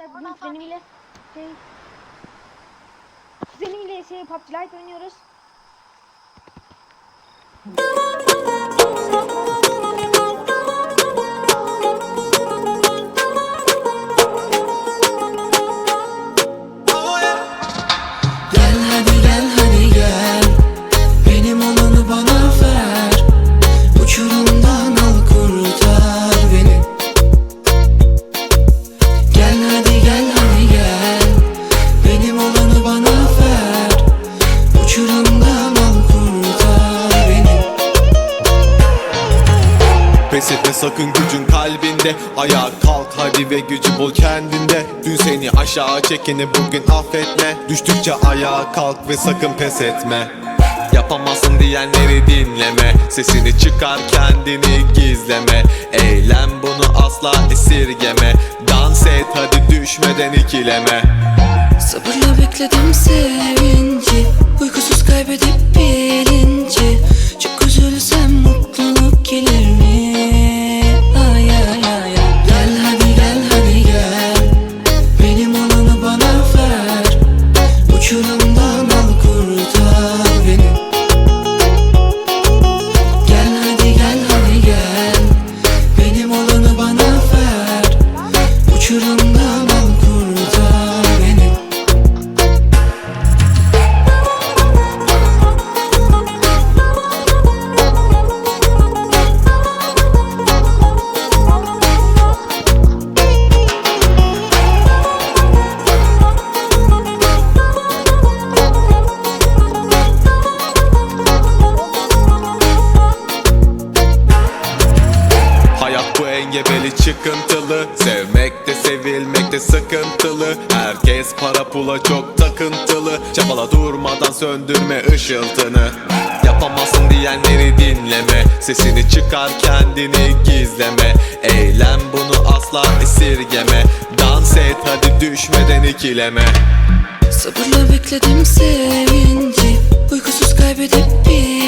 arkadaşlar bugün kuzenim ile şey kuzenim şey PUBG Lite oynuyoruz. Sakın gücün kalbinde. Ayağa kalk hadi ve gücü bul kendinde. Dün seni aşağı çekeni bugün affetme. Düştükçe ayağa kalk ve sakın pes etme. Yapamazsın diyenleri dinleme. Sesini çıkar kendini gizleme. Eylem bunu asla esirgeme. Dans et hadi düşmeden ikileme. Sabırla bekledim sevinci. Uykusuz kaybedip bilinci. Çok üzülsem engebeli çıkıntılı. Sevmek de sevilmek de sıkıntılı. Herkes para pula çok takıntılı. Çabala durmadan söndürme ışıltını. Yapamazsın diyenleri dinleme. Sesini çıkar kendini gizleme. Eylem bunu asla esirgeme. Dans et hadi düşmeden ikileme. Sabırla bekledim sevinci. Uykusuz kaybedip bilinci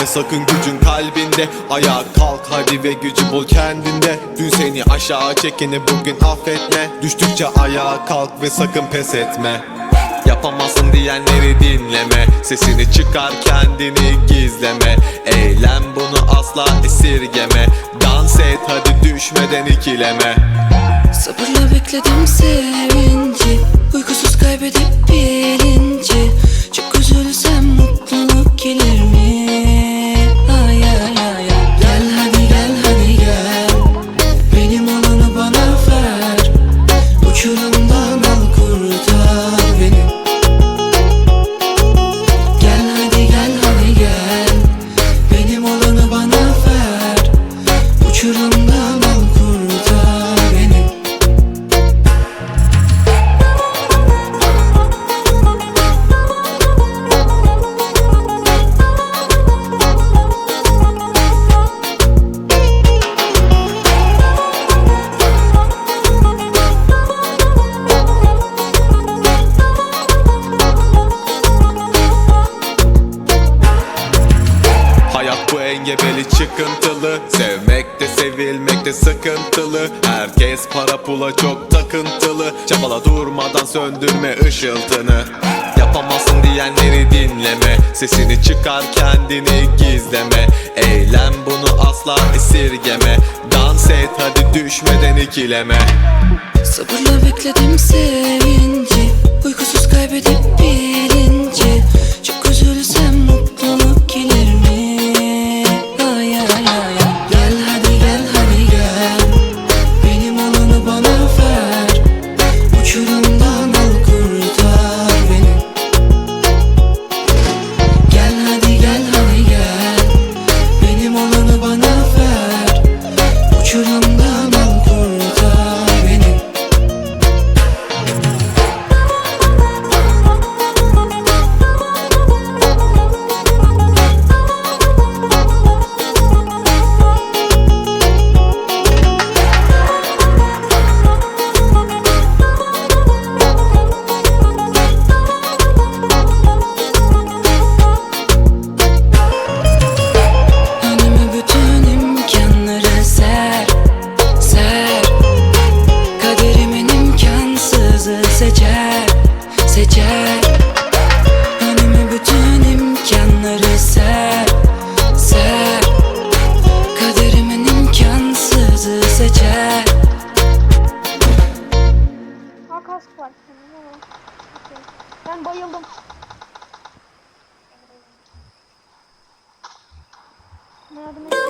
Etme sakın gücün kalbinde. Ayağa kalk hadi ve gücü bul kendinde. Dün seni aşağı çekeni bugün affetme. Düştükçe ayağa kalk ve sakın pes etme. Yapamazsın diyenleri dinleme. Sesini çıkar kendini gizleme. Eylem bunu asla esirgeme. Dans et hadi düşmeden ikileme. Sabırla bekledim sevinci. Uykusuz kaybedip bilinci. Çok üzülsem mutluluk Herkes para pula çok takıntılı. Çabala durmadan söndürme ışıltını. Yapamazsın diyenleri dinleme. Sesini çıkar kendini gizleme. Eylem bunu asla esirgeme. Dans et hadi düşmeden ikileme. Sabırla bekledim sevinci kask var. Ben bayıldım. Yardım et.